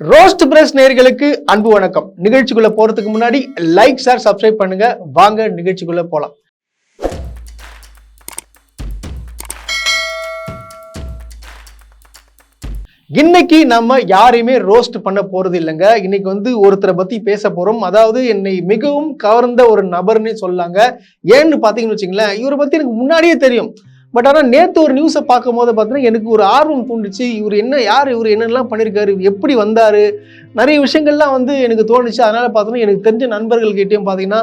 Roast press நேர்களுக்கு அன்பு வணக்கம். நிகழ்ச்சிக்குள்ள போறதுக்கு முன்னாடி லைக் ஷேர் சப்ஸ்கிரைப் பண்ணுங்க. வாங்க நிகழ்ச்சிக்குள்ள போலாம். இன்னைக்கு நம்ம யாரையுமே ரோஸ்ட் பண்ண போறது இல்லைங்க. இன்னைக்கு வந்து ஒருத்தரை பத்தி பேச போறோம். அதாவது என்னை மிகவும் கவர்ந்த ஒரு நபர்னே சொல்லாங்க. ஏன்னு பாத்தீங்கன்னு வச்சுங்களேன் இவரை பத்தி எனக்கு முன்னாடியே தெரியும். பட் ஆனால் நேற்று ஒரு நியூஸை பார்க்கும் போது பார்த்தீங்கன்னா எனக்கு ஒரு ஆர்வம் தூண்டுச்சு. இவர் என்ன யார் இவர் என்னென்னலாம் பண்ணியிருக்காரு எப்படி வந்தார்? நிறைய விஷயங்கள்லாம் வந்து எனக்கு தோணுச்சு. அதனால் பார்த்தோன்னா எனக்கு தெரிஞ்ச நண்பர்கள்கிட்டையும் பார்த்தீங்கன்னா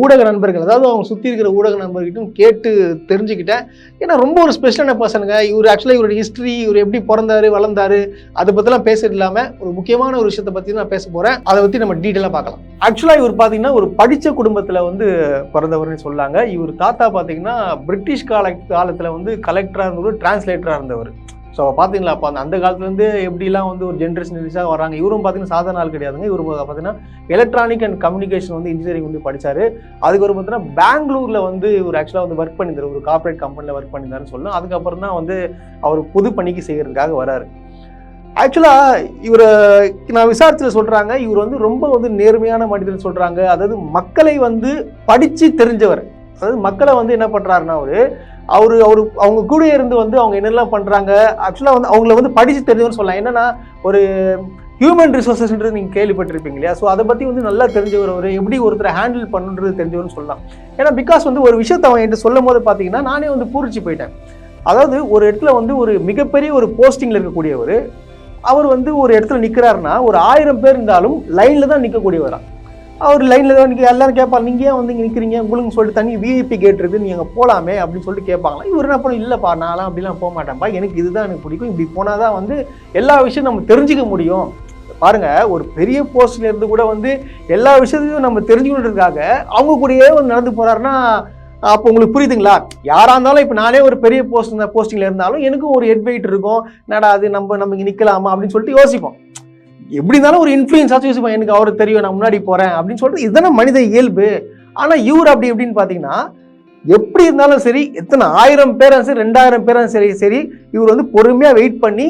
ஊடக நண்பர்கள் அதாவது அவங்க சுற்றி இருக்கிற ஊடக நண்பர்கிட்டையும் கேட்டு தெரிஞ்சுக்கிட்டேன். ஏன்னா ரொம்ப ஒரு ஸ்பெஷலான பர்சனுங்க இவர் ஆக்சுவலாக இவரோட ஹிஸ்ட்ரி இவர் எப்படி பிறந்தாரு வளர்ந்தாரு அதை பற்றிலாம் பேசுறது இல்லாமல் ஒரு முக்கியமான ஒரு விஷயத்தை பற்றி நான் பேச போகிறேன் அதை பற்றி நம்ம டீட்டெயிலாக பார்க்கலாம். ஆக்சுவலாக இவர் பார்த்தீங்கன்னா ஒரு படித்த குடும்பத்தில் வந்து பிறந்தவர்னு சொல்லாங்க. இவர் தாத்தா பார்த்தீங்கன்னா பிரிட்டிஷ் கால காலத்தில் வந்து கலெக்டராக இருந்தவர் டிரான்ஸ்லேட்டராக இருந்தவர். ஸோ பார்த்தீங்களா அப்போ அந்த அந்த காலத்துலேருந்து எப்படிலாம் வந்து ஒரு ஜென்ரேஷன் ரிலீஸாக வராங்க இவரும் பார்த்தீங்கன்னா சாதாரண ஆள் கிடையாதுங்க. இவரும் பார்த்தீங்கன்னா எலக்ட்ரானிக் அண்ட் கம்யூனிகேஷன் வந்து இன்ஜினியரிங் வந்து படித்தார் அதுக்கு ஒரு பார்த்தீங்கன்னா பெங்களூரில் வந்து இவர் ஆக்சுவலாக வந்து ஒர்க் பண்ணியிருந்தார். ஒரு கார்ப்பரேட் கம்பெனியில் ஒர்க் பண்ணியிருந்தாருன்னு சொல்லணும். அதுக்கப்புறம் தான் வந்து அவர் பொது பணிக்கு செய்கிறதுக்காக வராரு. ஆக்சுவலாக இவரை நான் விசாரிச்சதில் சொல்கிறாங்க இவர் வந்து ரொம்ப வந்து நேர்மையான மனிதன் சொல்கிறாங்க அதாவது மக்களை வந்து படித்து தெரிஞ்சவர். அதாவது மக்களை வந்து என்ன பண்ணுறாருன்னா அவர் அவர் அவர் அவங்க கூட இருந்து வந்து அவங்க என்னெல்லாம் பண்ணுறாங்க ஆக்சுவலாக வந்து அவங்கள வந்து படித்து தெரிஞ்சவர்னு சொல்லலாம். என்னன்னா ஒரு ஹியூமன் ரிசோர்ஸஸ்ன்றது நீங்கள் கேள்விப்பட்டிருப்பீங்க இல்லையா? ஸோ அதை பற்றி வந்து நல்லா தெரிஞ்சவர் அவர். எப்படி ஒருத்தரை ஹேண்டில் பண்ணுன்றது தெரிஞ்சவர்னு சொல்லலாம். ஏன்னா பிகாஸ் வந்து ஒரு விஷயத்தை அவன் என்கிட்ட சொல்லும் போது பார்த்தீங்கன்னா நானே வந்து பூரிச்சு போயிட்டேன். அதாவது ஒரு இடத்துல வந்து ஒரு மிகப்பெரிய ஒரு போஸ்டிங்கில் இருக்கக்கூடியவர் அவர் வந்து ஒரு இடத்துல நிற்கிறாருன்னா ஒரு ஆயிரம் பேர் இருந்தாலும் லைனில் தான் நிற்கக்கூடியவராக அவர் லைனில் தான் நிற்க எல்லாரும் கேட்பாங்க நீங்கள் ஏன் வந்து இங்கே நிற்கிறீங்க உங்களுக்கு சொல்லிட்டு தனி விஐபி கேட் இருக்குது நீங்கள் போகலாமே அப்படின்னு சொல்லிட்டு கேட்பாங்களா இவர் என்ன பண்ணும் இல்லைப்பா நான்லாம் அப்படிலாம் போக மாட்டேன்ப்பா எனக்கு இதுதான் எனக்கு பிடிக்கும். இப்படி போனால் தான் வந்து எல்லா விஷயம் நம்ம தெரிஞ்சுக்க முடியும். பாருங்க ஒரு பெரிய போஸ்ட்ல இருந்து கூட வந்து எல்லா விஷயத்தையும் நம்ம தெரிஞ்சுக்கணுன்றதுக்காக அவங்க கூடயே வந்து நடந்து போறாருன்னா அப்போ உங்களுக்கு புரியுதுங்களா? யாராக இருந்தாலும் இப்போ நானே ஒரு பெரிய போஸ்ட் போஸ்டிங்கில் போஸ்டிங்ல இருந்தாலும் எனக்கும் ஒரு ஹெட் வெயிட் இருக்கும். என்னடா அது? நம்ம நம்ம இங்கே நிற்கலாமா அப்படின்னு சொல்லிட்டு யோசிப்போம். எப்படி இருந்தாலும் ஒரு இன்ஃப்ளூயன்ஸ் ஆச்சு யோசிப்போம் எனக்கு அவருக்கு தெரியும் நான் முன்னாடி போகிறேன் அப்படின்னு சொல்லிட்டு இதுதானே மனித இயல்பு. ஆனால் இவர் அப்படி எப்படின்னு பார்த்தீங்கன்னா எப்படி இருந்தாலும் சரி எத்தனை ஆயிரம் பேரும் சரி ரெண்டாயிரம் பேரும் சரி சரி இவர் வந்து பொறுமையாக வெயிட் பண்ணி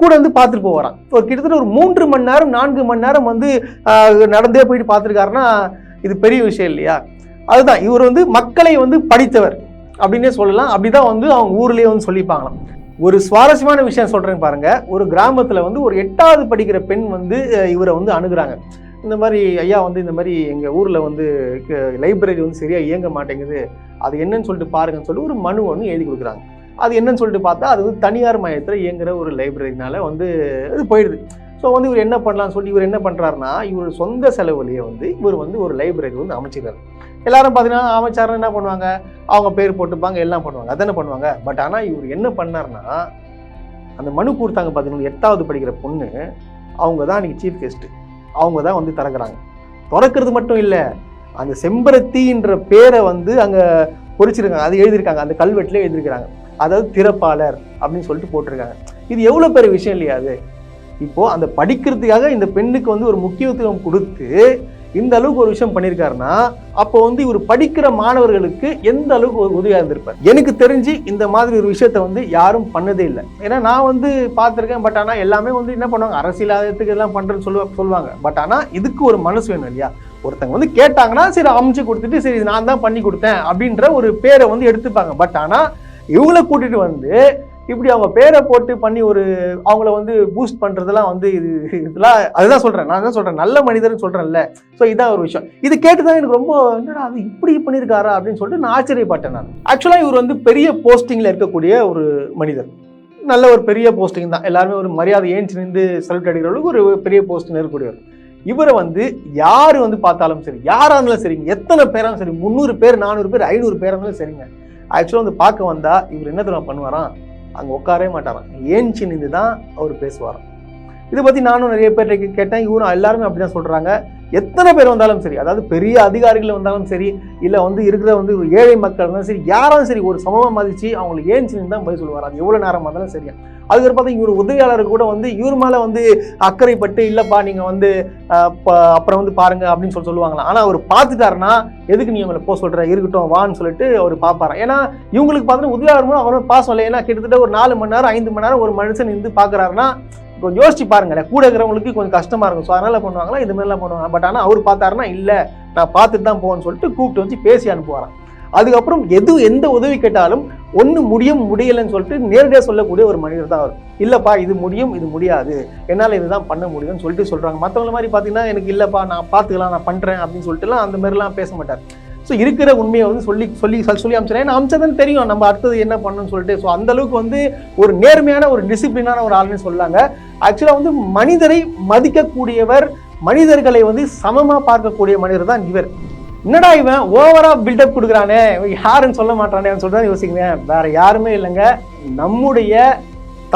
கூட வந்து பார்த்துட்டு போவாராம். ஒரு கிட்டத்தட்ட ஒரு மூன்று மணி நேரம் நான்கு மணி நேரம் வந்து நடந்தே போயிட்டு பார்த்துருக்காருன்னா இது பெரிய விஷயம் இல்லையா? அதுதான் இவர் வந்து மக்களை வந்து படித்தவர் அப்படின்னே சொல்லலாம். அப்படிதான் வந்து அவங்க ஊர்லேயே வந்து சொல்லிப்பாங்களாம். ஒரு சுவாரஸ்யமான விஷயம் சொல்கிறேன் பாருங்கள் ஒரு கிராமத்தில் வந்து ஒரு எட்டாவது படிக்கிற பெண் வந்து இவரை வந்து அணுகிறாங்க. இந்த மாதிரி ஐயா வந்து இந்த மாதிரி எங்கள் ஊரில் வந்து லைப்ரரி வந்து சரியா இயங்க மாட்டேங்குது. அது என்னன்னு சொல்லிட்டு பாருங்கன்னு சொல்லிட்டு ஒரு மனு ஒன்று எழுதி கொடுக்குறாங்க. அது என்னன்னு சொல்லிட்டு பார்த்தா அது வந்து தனியார் மையத்தில் இயங்குகிற ஒரு லைப்ரரினால வந்து இது போயிடுது. ஸோ வந்து இவர் என்ன பண்ணலாம்னு சொல்லி இவர் என்ன பண்ணுறாருன்னா இவர் சொந்த செலவுலேயே வந்து இவர் வந்து ஒரு லைப்ரரி வந்து அமைச்சிருக்காரு எல்லாரும் பார்த்தீங்கன்னா அமைச்சர் என்ன பண்ணுவாங்க? அவங்க பேர் போட்டுப்பாங்க எல்லாம் பண்ணுவாங்க. அதானே பண்ணுவாங்க? பட் ஆனால் இவர் என்ன பண்ணாருன்னா அந்த மனு கொடுத்தாங்க பார்த்தீங்கன்னா எட்டாவது படிக்கிற பொண்ணு அவங்க தான் அன்றைக்கி சீஃப் கெஸ்ட்டு அவங்க தான் வந்து திறக்கிறாங்க. திறக்கிறது மட்டும் இல்லை அந்த செம்பருத்தின்ற பேரை வந்து அங்கே பொறிச்சிருக்காங்க. அது எழுதியிருக்காங்க. அந்த கல்வெட்டில் எழுதியிருக்கிறாங்க. அதாவது திறப்பாளர் அப்படின்னு சொல்லிட்டு போட்டிருக்காங்க. இது எவ்வளோ பெரிய விஷயம் இல்லையா அது? இப்போது அந்த படிக்கிறதுக்காக இந்த பெண்ணுக்கு வந்து ஒரு முக்கியத்துவம் கொடுத்து இந்த அளவுக்கு ஒரு விஷயம் பண்ணியிருக்காருன்னா அப்போ வந்து இவர் படிக்கிற மாணவர்களுக்கு எந்த அளவுக்கு ஒரு உதவியாக இருந்திருப்பார்? எனக்கு தெரிஞ்சு இந்த மாதிரி ஒரு விஷயத்த வந்து யாரும் பண்ணதே இல்லை. ஏன்னா நான் வந்து பார்த்துருக்கேன் பட் ஆனால் எல்லாமே வந்து என்ன பண்ணுவாங்க? அரசியலாதத்துக்கு எல்லாம் பண்ணுறேன்னு சொல்லுவா சொல்லுவாங்க. பட் ஆனால் இதுக்கு ஒரு மனசு வேணும் இல்லையா? ஒருத்தங்க வந்து கேட்டாங்கன்னா சரி அமைச்சு கொடுத்துட்டு சரி நான் தான் பண்ணி கொடுத்தேன் அப்படின்ற ஒரு பேரை வந்து எடுத்துப்பாங்க. பட் ஆனால் இவங்களை கூட்டிட்டு வந்து இப்படி அவங்க பேரை போட்டு பண்ணி ஒரு அவங்கள வந்து பூஸ்ட் பண்ணுறதெல்லாம் வந்து இது இதெல்லாம் அதுதான் சொல்கிறேன் நான் தான் சொல்கிறேன் நல்ல மனிதர்னு சொல்கிறேன்ல ஸோ இதான் ஒரு விஷயம். இது கேட்டு தான் எனக்கு ரொம்ப என்னடா அது இப்படி பண்ணியிருக்காரா அப்படின்னு சொல்லிட்டு நான் ஆச்சரியப்பட்டேன் நான். ஆக்சுவலாக இவர் வந்து பெரிய போஸ்டிங்கில் இருக்கக்கூடிய ஒரு மனிதர். நல்ல ஒரு பெரிய போஸ்டிங் தான். எல்லாருமே ஒரு மரியாதை ஏஞ்சி நின்று செல்ஃப் அடிக்கிற அளவுக்கு ஒரு பெரிய போஸ்டிங் இருக்கக்கூடியவர். இவரை வந்து யார் வந்து பார்த்தாலும் சரி யாராக இருந்தாலும் சரிங்க. எத்தனை பேராலும் சரி முந்நூறு பேர் நானூறு பேர் ஐநூறு பேராக இருந்தாலும் சரிங்க. ஆக்சுவலாக வந்து பார்க்க வந்தால் இவர் என்ன தெரியுமா பண்ணுவாராம்? அங்கே உட்காரவே மாட்டாராம் ஏஞ்சி நின்று தான் அவர் பேசுவாராம். இதை பற்றி நானும் நிறைய பேர்கிட்ட கேட்டேன். இவரும் எல்லாருமே அப்படி தான் சொல்கிறாங்க எத்தனை பேர் வந்தாலும் சரி அதாவது பெரிய அதிகாரிகள் வந்தாலும் சரி இல்லை வந்து இருக்கிற வந்து ஒரு ஏழை மக்கள் இருந்தாலும் சரி யாராலும் சரி ஒரு சமமாக மதித்து அவங்களுக்கு ஏன்ச்சின்னு தான் பதில் சொல்லுவார். அது எவ்வளோ நேரமாக இருந்தாலும் சரியா அதுக்கு பார்த்தா இவர் உதவியாளர் கூட வந்து இவர் மேலே வந்து அக்கறைப்பட்டு இல்லைப்பா நீங்கள் வந்து ப- அப்புறம் வந்து பாருங்கள் அப்படின்னு சொல்லி சொல்லுவாங்களாம். ஆனால் அவர் பார்த்துட்டாருன்னா எதுக்கு நீ அவங்களை போக சொல்கிற இருக்கட்டும் வான்னு சொல்லிட்டு அவர் பார்ப்பாராம். ஏன்னா இவங்களுக்கு பார்த்தீங்கன்னா உதவியாளர் மூலம் அவரும் பாசம் இல்லை. ஏன்னா கிட்டத்தட்ட ஒரு நாலு மணி நேரம் ஐந்து மணி நேரம் ஒரு மனுஷன் நின்று பார்க்குறாருன்னா கொஞ்சம் யோசிச்சு பாருங்களேன். கூட இருக்கிறவங்களுக்கு கொஞ்சம் கஷ்டமா இருக்கும். ஸோ அதனால பண்ணுவாங்களா? இது மாதிரிலாம் பண்ணுவாங்க பட் ஆனால் அவர் பார்த்தாருன்னா இல்லை நான் பார்த்துட்டு தான் போகணும்னு சொல்லிட்டு கூப்பிட்டு வச்சு பேசி அனுப்புவாராம். அதுக்கப்புறம் எது எந்த உதவி கேட்டாலும் ஒன்று முடியும் முடியலைன்னு சொல்லிட்டு நேரடியாக சொல்லக்கூடிய ஒரு மனிதர் தான் அவர். இல்லைப்பா இது முடியும் இது முடியாது. என்னால் இதுதான் பண்ண முடியும்னு சொல்லிட்டு சொல்கிறாங்க மற்றவங்கள மாதிரி பார்த்தீங்கன்னா எனக்கு இல்லைப்பா நான் பார்த்துக்கலாம் நான் பண்ணுறேன் அப்படின்னு சொல்லிட்டுலாம் அந்த மாதிரிலாம் பேச மாட்டார். ஸோ இருக்கிற உண்மையை வந்து சொல்லி சொல்லி சொல்லி அமிச்சிடறேன். ஏன்னா தான் தெரியும். நம்ம அடுத்தது என்ன பண்ணணும்னு சொல்லிட்டு. ஸோ அந்த அளவுக்கு வந்து ஒரு நேர்மையான ஒரு டிசிப்ளினான ஒரு ஆளுன்னு சொல்லாங்க. ஆக்சுவலாக வந்து மனிதரை மதிக்கக்கூடியவர் மனிதர்களை வந்து சமமாக பார்க்கக்கூடிய மனிதர் தான் இவர். என்னடா இவன்? ஓவராக பில்டப் கொடுக்குறானே. இவன் யாருன்னு சொல்ல மாட்டானேன்னு சொல்லிட்டு தான் யோசிக்கிறேன். வேற யாருமே இல்லைங்க. நம்முடைய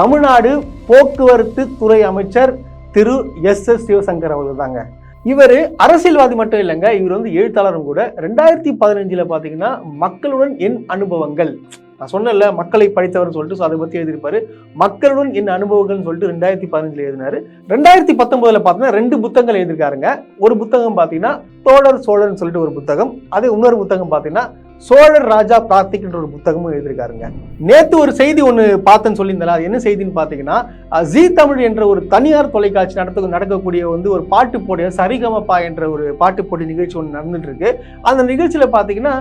தமிழ்நாடு போக்குவரத்து துறை அமைச்சர் திரு எஸ் எஸ் சிவசங்கர் அவர்கள் தாங்க. இவர் அரசியல்வாதி மட்டும் இல்லைங்க இவர் வந்து எழுத்தாளரும் கூட. ரெண்டாயிரத்தி பதினஞ்சில் பார்த்தீங்கன்னா மக்களுடன் என் அனுபவங்கள். நான் சொன்னேன்ல மக்களை படித்தவர்னு சொல்லிட்டு ஸோ அதை பற்றி எழுதியிருப்பாரு. மக்களுடன் என் அனுபவங்கள்னு சொல்லிட்டு ரெண்டாயிரத்தி பதினஞ்சில் எழுதினாரு. ரெண்டாயிரத்தி பத்தொன்பதில் பார்த்தீங்கன்னா ரெண்டு புத்தகங்கள் எழுதியிருக்காருங்க. ஒரு புத்தகம் பார்த்தீங்கன்னா தோழர் சோழர்னு சொல்லிட்டு ஒரு புத்தகம். அதே இன்னொரு புத்தகம் பார்த்தீங்கன்னா சோழர் ராஜா பிரார்த்திக்கின்ற ஒரு புத்தகமும் எழுதியிருக்காருங்க. நேத்து ஒரு செய்தி ஒன்று பார்த்தேன்னு சொல்லியிருந்தால அது என்ன செய்தின்னு பார்த்தீங்கன்னா ஜி ஜீ தமிழ் என்ற ஒரு தனியார் தொலைக்காட்சி நடத்த நடக்கக்கூடிய வந்து ஒரு பாட்டு போட்டி சரிகமப்பா என்ற ஒரு பாட்டு போட்டி நிகழ்ச்சி ஒன்று நடந்துட்டு இருக்கு அந்த நிகழ்ச்சியில் பார்த்தீங்கன்னா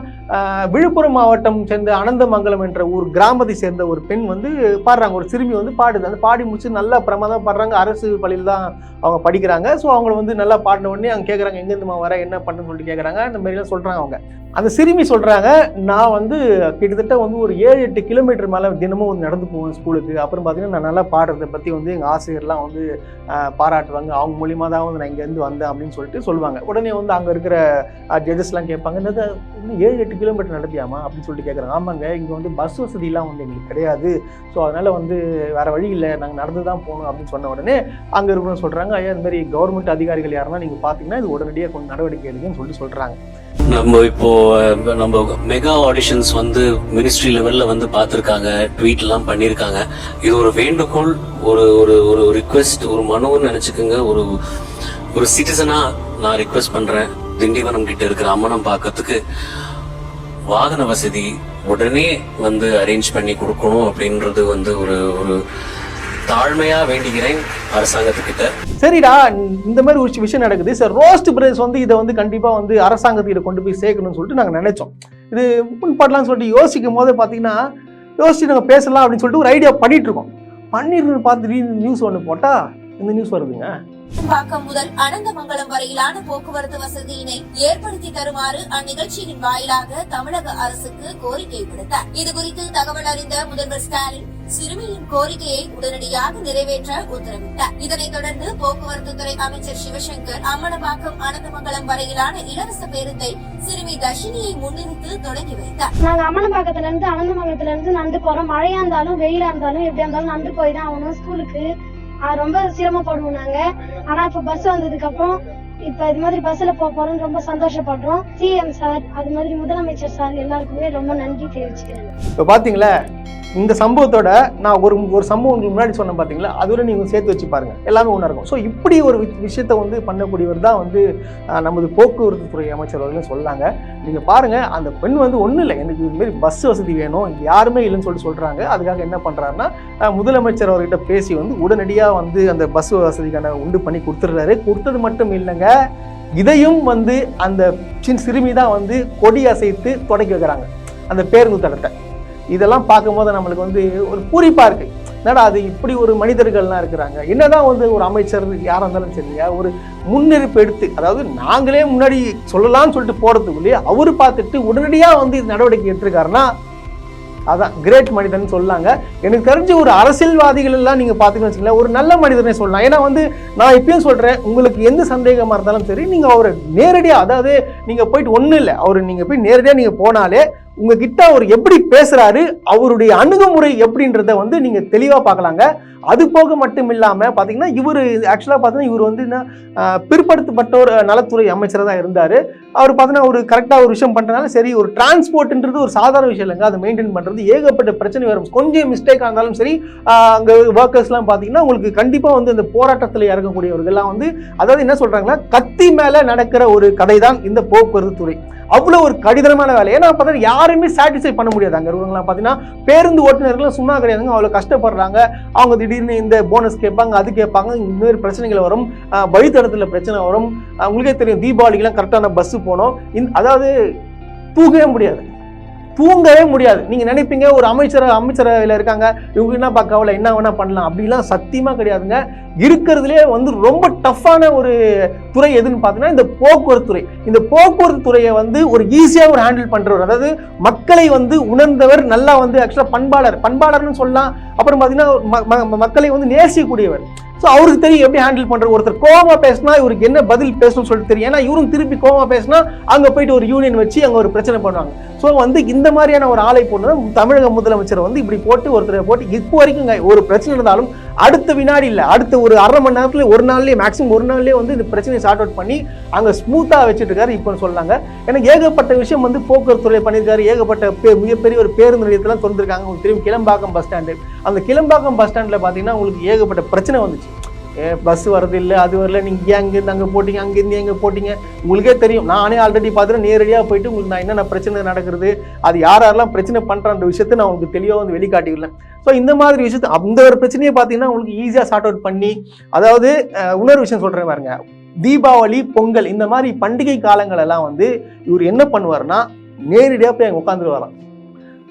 விழுப்புரம் மாவட்டம் சேர்ந்த அனந்தமங்கலம் என்ற ஒரு கிராமத்தை சேர்ந்த ஒரு பெண் வந்து பாடுறாங்க. ஒரு சிறுமி வந்து பாடுது. அந்த பாடி முடிச்சு நல்லா பிரமாதம் பாடுறாங்க. அரசு பள்ளியில் தான் அவங்க படிக்கிறாங்க. ஸோ அவங்கள வந்து நல்லா பாடின உடனே அவங்க கேட்குறாங்க எங்கேருந்துமா வர? என்ன பண்ணுன்னு சொல்லிட்டு கேட்குறாங்க அந்த மாதிரிலாம் சொல்கிறாங்க அவங்க. அந்த சிறுமி சொல்கிறாங்க நான் வந்து கிட்டத்தட்ட வந்து ஒரு ஏழு எட்டு கிலோமீட்டர் மேலே தினமும் வந்து நடந்து போவேன் ஸ்கூலுக்கு. அப்புறம் பார்த்தீங்கன்னா நான் நல்லா பாடுறதை பற்றி வந்து எங்கள் ஆசிரியர்லாம் வந்து பாராட்டுவாங்க. அவங்க மூலியமாக தான் வந்து நான் இங்கேருந்து வந்தேன் அப்படின்னு சொல்லிட்டு சொல்லுவாங்க. உடனே வந்து அங்கே இருக்கிற ஜட்ஜஸ்லாம் கேட்பாங்க என்னது இன்னும் ஏழு எட்டு கிலோமீட்டர் நடத்தியாமா? அப்படின்னு சொல்லிட்டு கேட்குறாங்க. ஆமாங்க இங்கே வந்து பஸ் வசதிலாம் வந்து எங்களுக்கு கிடையாது. ஸோ அதனால் வந்து வேறு வழி இல்லை. நாங்கள் நடந்து தான் போகணும் அப்படின்னு சொன்ன உடனே அங்கே இருக்கிறவங்க சொல்கிறாங்க ஐயா இந்த மாதிரி கவர்மெண்ட் அதிகாரிகள் யாருன்னா நீங்கள் பார்த்தீங்கன்னா இது உடனடியாக கொஞ்சம் நடவடிக்கை எடுக்குன்னு சொல்லிட்டு சொல்கிறாங்க நம்ம இப்போ நம்ம மெகா ஆடிஷன்ஸ் வந்து மினிஸ்ட்ரி லெவல்ல வந்து பார்த்துருக்காங்க ட்வீட் எல்லாம் பண்ணியிருக்காங்க இது ஒரு வேண்டுகோள் ஒரு ஒரு ஒரு ரிக்வெஸ்ட் ஒரு மனுன்னு நினைச்சுக்கோங்க. ஒரு ஒரு சிட்டிசனா நான் ரிக்வெஸ்ட் பண்றேன். திண்டிவனம் கிட்ட இருக்கிற அம்மனம் பார்க்கறதுக்கு. வாகன வசதி உடனே வந்து அரேஞ்ச் பண்ணி கொடுக்கணும் அப்படின்றது வந்து ஒரு ஒரு தாழ்மையா வேண்டுகிறேன் அரசாங்கத்துக்கிட்ட. சரிடா இந்த மாதிரி ஒரு விஷயம் நடக்குது. சார் ரோஸ்ட் பிரதர்ஸ் வந்து இதை வந்து கண்டிப்பாக வந்து அரசாங்கத்திட்ட கொண்டு போய் சேர்க்கணும்னு சொல்லிட்டு நாங்கள் நினைச்சோம். இது முன்படலாம்னு சொல்லிட்டு யோசிக்கும் போது பார்த்தீங்கன்னா யோசிச்சு நாங்கள் பேசலாம் அப்படின்னு சொல்லிட்டு ஒரு ஐடியா பண்ணிட்டு இருக்கோம். பண்ணிட்டு பார்த்துட்டு நியூஸ் ஒன்று போட்டால் இந்த நியூஸ் வருதுங்க. பாக்கம் முதல் அனந்தமங்கலம் வரையிலான போக்குவரத்து வசதியினை ஏற்படுத்தி தருமாறு அந்நிகழ்ச்சியின் வாயிலாக தமிழக அரசுக்கு கோரிக்கை விடுத்தார். இதுகுறித்து தகவல் அறிந்த முதல்வர் ஸ்டாலின் சிறுமியின் கோரிக்கையை உடனடியாக நிறைவேற்ற உத்தரவிட்டார். இதனைத் தொடர்ந்து போக்குவரத்து துறை அமைச்சர் சிவசங்கர் அம்மனபாக்கம் அனந்தமங்கலம் வரையிலான இலவச பேருந்தை சிறுமி தர்ஷினியை முன்னிறுத்து தொடங்கி வைத்தார். நாங்க அம்மனபாக்கத்துல இருந்து அனந்தமங்கலத்துல இருந்து நடந்து போறோம். மழையா இருந்தாலும் வெயிலா இருந்தாலும் எப்படியா இருந்தாலும் நடந்து போய் தான் ஆகணும். ஸ்கூலுக்கு ரொம்ப சிரமப்படுவோம் நாங்க. ஆனா இப்ப பஸ் வந்ததுக்கு அப்புறம் இப்ப இது மாதிரி பஸ்ல போக போறோம் ரொம்ப சந்தோஷப்படுறோம். சிஎம் சார் அது மாதிரி முதலமைச்சர் சார் எல்லாருக்குமே ரொம்ப நன்றி தெரிவிச்சுக்கிறேன். இப்போ பார்த்தீங்களா இந்த சம்பவத்தோட நான் ஒரு ஒரு சம்பவம் உங்களுக்கு முன்னாடி சொன்னேன் பார்த்தீங்களா அதோட நீங்கள் சேர்த்து வச்சு பாருங்க. எல்லாமே ஒன்றா இருக்கும். ஸோ இப்படி ஒரு வி- விஷயத்தை வந்து பண்ணக்கூடியவர் தான் வந்து நமது போக்குவரத்து துறை அமைச்சர் அவர்கள்னு சொல்லாங்க நீங்கள் பாருங்கள் அந்த பெண் வந்து ஒன்றும் இல்லை. எனக்கு இதுமாரி பஸ் வசதி வேணும். இங்கே யாருமே இல்லைன்னு சொல்லிட்டு சொல்கிறாங்க அதுக்காக என்ன பண்ணுறாருன்னா முதலமைச்சர் அவர்கிட்ட பேசி வந்து உடனடியாக வந்து அந்த பஸ் வசதிக்கான உண்டு பண்ணி கொடுத்துட்றாரு. கொடுத்தது மட்டும் இல்லைங்க இதையும் வந்து அந்த சின் சிறுமி தான் வந்து கொடி அசைத்து தொடக்கி வைக்கிறாங்க. அந்த பேருந்து தடத்தை. இதெல்லாம் பார்க்கும்போது நம்மளுக்கு வந்து ஒரு பூரிப்பாக இருக்குது என்னடா அது இப்படி ஒரு மனிதர்கள்லாம் இருக்கிறாங்க. என்னதான் வந்து ஒரு அமைச்சர் யாராக இருந்தாலும் சரியா ஒரு முன்னெடுப்பு எடுத்து அதாவது நாங்களே முன்னாடி சொல்லலாம்னு சொல்லிட்டு போகிறதுக்குள்ளேயே அவர் பார்த்துட்டு உடனடியாக வந்து இது நடவடிக்கை எடுத்திருக்காருன்னா அதான் கிரேட் மனிதன் சொல்லாங்க. எனக்கு தெரிஞ்ச ஒரு அரசியல்வாதிகள் எல்லாம் நீங்கள் பார்த்துக்கணும்னு ஒரு நல்ல மனிதனை சொல்லலாம். ஏன்னா வந்து நான் இப்பயும் சொல்கிறேன் உங்களுக்கு எந்த சந்தேகமாக இருந்தாலும் சரி நீங்கள் அவரை நேரடியாக அதாவது நீங்கள் போயிட்டு ஒன்றும் இல்லை அவர் நீங்கள் போய் நேரடியாக நீங்கள் போனாலே உங்ககிட்ட அவர் எப்படி பேசுகிறாரு அவருடைய அணுகுமுறை எப்படின்றத வந்து நீங்கள் தெளிவாக பார்க்கலாங்க. அது போக மட்டும் இல்லாமல் பார்த்தீங்கன்னா இவர் ஆக்சுவலாக பார்த்தீங்கன்னா இவர் வந்து என்ன ஆஹ், பிற்படுத்தப்பட்டோர் நலத்துறை அமைச்சராக தான் இருந்தார். அவர் பார்த்தீங்கன்னா ஒரு கரெக்டாக ஒரு விஷயம் பண்ணுறதுனால சரி ஒரு டிரான்ஸ்போர்ட்ன்றது ஒரு சாதாரண விஷயம் இல்லைங்க. அதை மெயின்டைன் பண்ணுறது ஏகப்பட்ட பிரச்சனை வரும். கொஞ்சம் மிஸ்டேக்காக இருந்தாலும் சரி அங்கே ஒர்க்கர்ஸ்லாம் பார்த்தீங்கன்னா உங்களுக்கு கண்டிப்பாக வந்து இந்த போராட்டத்தில் இறங்கக்கூடியவர்கள்லாம் வந்து அதாவது என்ன சொல்கிறாங்கன்னா கத்தி மேலே நடக்கிற ஒரு கதை தான் இந்த போக்குவரத்து துறை. அவ்வளோ ஒரு கடினமான வேலை. ஏன்னா பார்த்தா யாருமே சாட்டிஸ்ஃபை பண்ண முடியாது அங்கே இருக்கிறவங்களாம் பார்த்தீங்கன்னா பேருந்து ஓட்டுநர்கள்லாம் சும்மா கிடையாதுங்க. அவ்வளோ கஷ்டப்படுறாங்க. அவங்க திடீர்னு இந்த போனஸ் கேட்பாங்க அது கேட்பாங்க. இந்த மாதிரி பிரச்சனைகள் வரும். வழித்தடத்தில் பிரச்சனை வரும். உங்களுக்கே தெரியும் தீபாவளிக்கெல்லாம் கரெக்டான பஸ்ஸு போனோம். இந் அதாவது தூங்கவே முடியாது. தூங்கவே முடியாது. நீங்கள் நினைப்பீங்க ஒரு அமைச்சர் அமைச்சரவையில் இருக்காங்க. இவங்க என்னப்பா கவலை என்ன வேணால் பண்ணலாம். அப்படிலாம் சத்தியமாக கிடையாதுங்க. இருக்கிறதுலே வந்து ரொம்ப டஃப்பான ஒரு துறை எதுன்னு பார்த்தீங்கன்னா இந்த போக்குவரத்து துறை. இந்த போக்குவரத்து துறையை வந்து ஒரு ஈஸியாக ஒரு ஹேண்டில் பண்ணுறவர் அதாவது மக்களை வந்து உணர்ந்தவர் நல்லா வந்து ஆக்சுவலாக பண்பாளர். பண்பாளர்னு சொல்லலாம் அப்புறம் பார்த்தீங்கன்னா ம- ம- மக்களை வந்து நேசிக்கக்கூடியவர். ஸோ அவருக்கு தெரியும் எப்படி ஹேண்டில் பண்ணுற ஒருத்தர் கோவமா பேசினா இவருக்கு என்ன பதில் பேசணும்னு சொல்லிட்டு தெரியும். ஏன்னா இவரும் திருப்பி கோமா பேசினா அங்கே போயிட்டு ஒரு யூனியன் வச்சு அங்கே ஒரு பிரச்சனை பண்ணுவாங்க. ஸோ வந்து இந்த மாதிரியான ஒரு ஆளை போட்டு தமிழக முதலமைச்சர் வந்து இப்படி போட்டு ஒருத்தரை போட்டு இப்போ வரைக்கும் ஒரு பிரச்சனை இருந்தாலும் அடுத்த வினாடி இல்லை. அடுத்த ஒரு அரை மணி நேரத்துல ஒரு நாள்லேயே மேக்ஸிமம் ஒரு நாள்லேயே வந்து இந்த பிரச்சனையை சார்ட் அவுட் பண்ணி அங்கே ஸ்மூத்தாக வச்சுட்டு இருக்காரு இப்போன்னு சொன்னாங்க. எனக்கு ஏகப்பட்ட விஷயம் வந்து போக்குவரத்து துறை பண்ணியிருக்காரு. ஏகப்பட்ட பே- மிகப்பெரிய ஒரு பேருந்து நிலையத்தெல்லாம் திறந்துருக்காங்க. உங்களுக்கு தெரியும் கிளம்பாக்கம் பஸ் ஸ்டாண்டு அந்த கிளம்பாக்கம் பஸ் ஸ்டாண்டில் பார்த்தீங்கன்னா உங்களுக்கு ஏகப்பட்ட பிரச்சனை வந்துச்சு. பஸ் வரது இல்லை அது வரல நீங்கள் இங்கே அங்கேருந்து அங்கே போட்டிங்க அங்கேருந்து எங்கே போட்டிங்க. உங்களுக்கே தெரியும். நானே ஆல்ரெடி பார்த்துட்டு நேரடியாக போயிட்டு உங்களுக்கு நான் என்னென்ன பிரச்சனை நடக்கிறது அது யார் யாரெல்லாம் பிரச்சனை பண்ணுறன்ற விஷயத்தை நான் உங்களுக்கு தெளிவாக வந்து வெளிக்காட்டியுள்ளேன். ஸோ இந்த மாதிரி விஷயத்தை அந்த ஒரு பிரச்சனையை பார்த்தீங்கன்னா உங்களுக்கு ஈஸியாக சார்ட் அவுட் பண்ணி அதாவது உணர்வு விஷயம் சொல்கிறேன் பாருங்க. தீபாவளி பொங்கல் இந்த மாதிரி பண்டிகை காலங்கள் எல்லாம் வந்து இவர் என்ன பண்ணுவார்னா நேரடியாக போய் அங்கே உட்காந்துருவாராம்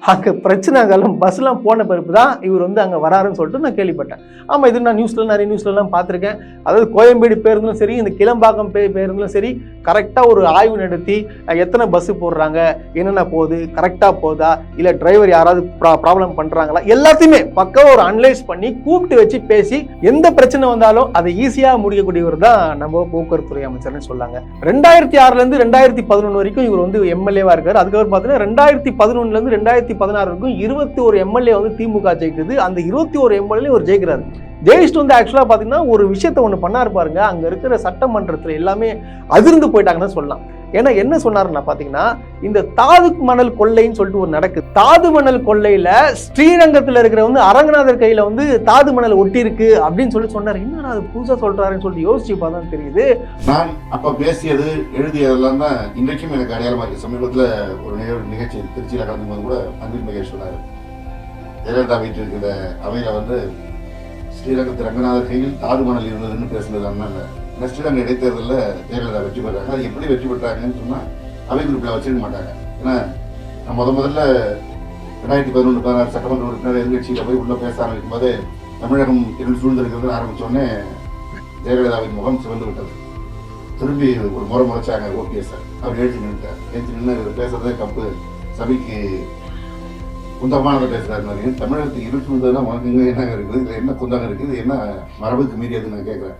அங்கே பிரச்சனைகளும் பஸ்லாம் போன பிறப்பு தான் இவர் வந்து அங்கே வராருன்னு சொல்லிட்டு நான் கேள்விப்பட்டேன். ஆமாம் இது நான் நியூஸில் நிறைய நியூஸ்லலாம் பார்த்துருக்கேன். அதாவது கோயம்பேடு பேருந்தும் சரி இந்த கிளம்பாக்கம் பே பேருந்தும் சரி கரெக்டாக ஒரு ஆய்வு நடத்தி எத்தனை பஸ்ஸு போடுறாங்க என்னென்ன போகுது கரெக்டாக போகுதா இல்லை டிரைவர் யாராவது ப்ரா ப்ராப்ளம் பண்ணுறாங்களா எல்லாத்தையுமே பக்கம் ஒரு அனலைஸ் பண்ணி கூப்பிட்டு வச்சு பேசி எந்த பிரச்சனை வந்தாலும் அதை ஈஸியாக முடிக்கக்கூடியவர் தான் நம்ம போக்குவரத்துறை அமைச்சர்னு சொல்லாங்க. ரெண்டாயிரத்தி ஆறுலேருந்து ரெண்டாயிரத்தி பதினொன்று வரைக்கும் இவர் வந்து எம்எல்ஏவாக இருக்கார். அதுக்கப்புறம் பார்த்தீங்கன்னா ரெண்டாயிரத்தி பதினொன்றுலேருந்து ரெண்டாயிரத்தி பதினாறு வரைக்கும் இருபத்தி ஒரு எம்எல்ஏ வந்து திமுக ஜெயிக்குது. அந்த இருபத்தி ஒரு எம்எல்ஏ ஒரு ஜெயிக்கிறார். ஜெயிச்சுட்டு வந்து ஆக்சுவலாக பார்த்தீங்கன்னா ஒரு விஷயத்த ஒன்று பண்ணார் பாருங்க. அங்கே இருக்கிற சட்டமன்றத்தில் எல்லாமே அதிர்ந்து போயிட்டாங்கன்னு சொல்லலாம். ஏன்னா என்ன சொன்னாருன்னா பார்த்தீங்கன்னா இந்த தாது மணல் கொள்ளைன்னு சொல்லிட்டு ஒரு நடக்குது. தாது மணல் கொள்ளையில் ஸ்ரீரங்கத்தில் இருக்கிற வந்து அரங்கநாதர் கையில் வந்து தாது மணல் ஒட்டி இருக்கு அப்படின்னு சொல்லி சொன்னார். என்ன அது புதுசாக சொல்கிறாருன்னு சொல்லிட்டு யோசிச்சு பார்த்தா தெரியுது. நான் அப்போ பேசியது எழுதியதெல்லாம் தான் இன்றைக்கும் எனக்கு அடையாளம் இருக்குது சமீபத்தில் ஒரு நிகழ்ச்சி திருச்சியில் கலந்து போது கூட அன்பில் மகேஷ் சொன்னார். ஜெயலலிதா வீட்டில் இருக்கிற அவையில் வந்து ஸ்ரீரங்கத்து ரங்கநாதர் கையில் தாது மணல் இருந்ததுன்னு பேசுனது அண்ணன். இல்ல. ஸ்ரீரங்க இடைத்தேர்தலில் ஜெயலலிதா வெற்றி பெறாங்க அது எப்படி வெற்றி பெற்றாங்கன்னு சொன்னா அவை குறிப்பில் வச்சிருக்க மாட்டாங்க. ஏன்னா நான் முத முதல்ல ரெண்டாயிரத்தி பதினொன்று பதினாறு சட்டமன்ற உறுப்பினர் எதிர்கட்சியில் போய் உள்ள பேச ஆரம்பிக்கும் போது தமிழகம் இருள் சூழ்ந்திருக்கிறது ஆரம்பிச்ச ஜெயலலிதாவின் முகம் சிவந்து விட்டது. திரும்பி ஒரு முறை முறைச்சாங்க ஓபிஎஸ் அவர் எழுதி நின்றுட்டார் எழுதி நின்று பேசுறதே கப்பு. சபைக்கு குந்தகமானதை பேசுகிறாரு தமிழகத்துக்கு இருட்டு வந்ததுன்னா உனக்கு இங்க என்ன இருக்குது? இதில் என்ன குந்தகம் இருக்குது? என்ன மரபுக்கு மீறியது நான் கேட்குறேன்.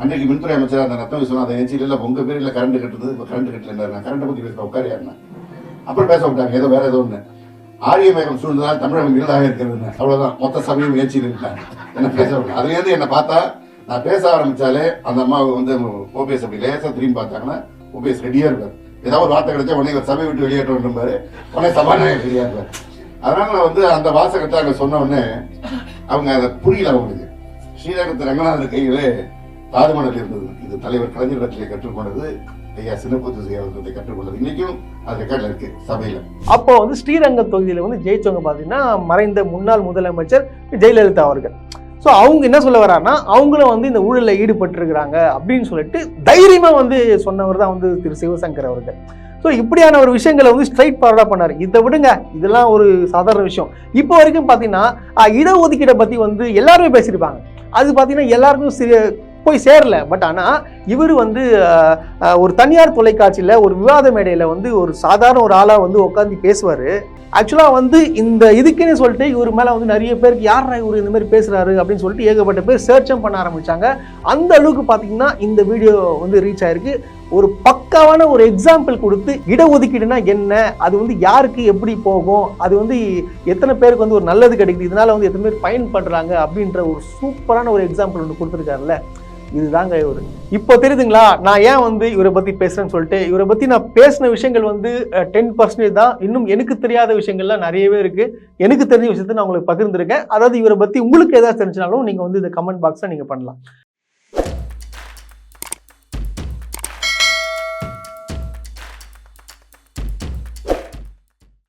அன்றைக்கு மின்துறை அமைச்சர் அந்த ரத்தம் சொன்ன அந்த ஏச்சி இல்லை உங்க பேரில் கரண்ட் கட்டுறது இப்போ கரண்ட் கட்டல நான் கரண்ட் பற்றி பேசுற உட்காரியாருன்னா அப்புறம் பேச விட்டாங்க. ஏதோ வேறு ஏதோ ஒன்று ஆரிய மேகம் சூழ்ந்ததால் தமிழகம் இருளாக இருக்கிறது அவ்வளோதான் மொத்த சமயம் ஏச்சியில் இருக்காங்க. என்ன பேச விட்டாங்க? அதுலேருந்து என்னை பார்த்தா நான் பேச ஆரம்பித்தாலே அந்த அம்மாவை வந்து ஓபிஎஸ் அப்படி லேசாக திரும்பி பார்த்தாங்கன்னா ஓபிஎஸ் ரெடியாக இருப்பார். ஏதாவது ஒரு வார்த்தை கிடைச்சா உடனே சபை விட்டு வெளியேற்ற உடனே சபாநாயகர் ரெடியாக இருப்பார். அதனால நான் வந்து அந்த வாசகத்தை அங்க சொன்ன உடனே அவங்க அதை புரியல அவங்களுக்கு. ஸ்ரீரங்கத்து ரங்கநாதர் கையிலே தாதுமணல் இருந்தது. இது தலைவர் கலைஞரிடத்திலே கற்றுக்கொண்டது. ஐயா சின்னப்புத்து அவர்களை கற்றுக்கொண்டது. இன்னைக்கும் அது ரெக்கார்ட்ல இருக்கு சபையில. அப்போ வந்து ஸ்ரீரங்கம் தொகுதியில் வந்து ஜெயிச்சவங்க பார்த்தீங்கன்னா மறைந்த முன்னாள் முதலமைச்சர் ஜெயலலிதா அவர்கள். ஸோ அவங்க என்ன சொல்ல வர்றாருன்னா அவங்களும் வந்து இந்த ஊழலில் ஈடுபட்டிருக்கிறாங்க அப்படின்னு சொல்லிட்டு தைரியமாக வந்து சொன்னவர் தான் வந்து திரு சிவசங்கர் அவர்கள். ஸோ இப்படியான ஒரு விஷயங்களை வந்து ஸ்ட்ரைட் ஃபார்வர்டாக பண்ணார். இதை விடுங்க. இதெல்லாம் ஒரு சாதாரண விஷயம். இப்போ வரைக்கும் பார்த்தீங்கன்னா ஆஹ், இடஒதுக்கீடை பற்றி வந்து எல்லாருமே பேசியிருப்பாங்க. அது பார்த்தீங்கன்னா எல்லாருக்கும் சிறு போய் சேரல. பட் ஆனால் இவர் வந்து ஒரு தனியார் தொலைக்காட்சியில் ஒரு விவாத மேடையில் வந்து ஒரு சாதாரண ஒரு ஆளாக வந்து உட்காந்து பேசுவார். ஆக்சுவலாக வந்து இந்த இதுக்குன்னு சொல்லிட்டு இவர் மேலே வந்து நிறைய பேருக்கு யார் இவர் இந்த மாதிரி பேசுகிறாரு அப்படின்னு சொல்லிட்டு ஏகப்பட்ட பேர் சர்ச்சும் பண்ண ஆரம்பித்தாங்க அந்த அளவுக்கு பார்த்தீங்கன்னா இந்த வீடியோ வந்து ரீச் ஆயிருக்கு. ஒரு பக்காவான ஒரு எக்ஸாம்பிள் கொடுத்து இடஒதுக்கீடுனா என்ன? அது வந்து யாருக்கு எப்படி போகும்? அது வந்து எத்தனை பேருக்கு வந்து ஒரு நல்லது கிடைக்குது? இதனால வந்து எத்தனை பேர் பயன்படுறாங்க அப்படின்ற ஒரு சூப்பரான ஒரு எக்ஸாம்பிள் ஒன்று கொடுத்துருக்காருல்ல. இதுதாங்க இவர். இப்போ தெரியுதுங்களா? நான் ஏன் வந்து இவரை பற்றி பேசுறேன்னு சொல்லிட்டு இவரை பற்றி நான் பேசின விஷயங்கள் வந்து டென் பர்சன்டேஜ் தான். இன்னும் எனக்கு தெரியாத விஷயங்கள்லாம் நிறையவே இருக்குது எனக்கு தெரிஞ்ச விஷயத்தை நான் உங்களுக்கு பகிர்ந்துருக்கேன். அதாவது இவரை பற்றி உங்களுக்கு ஏதாவது தெரிஞ்சினாலும் நீங்கள் வந்து இந்த கமெண்ட் பாக்ஸில் நீங்கள் பண்ணலாம்.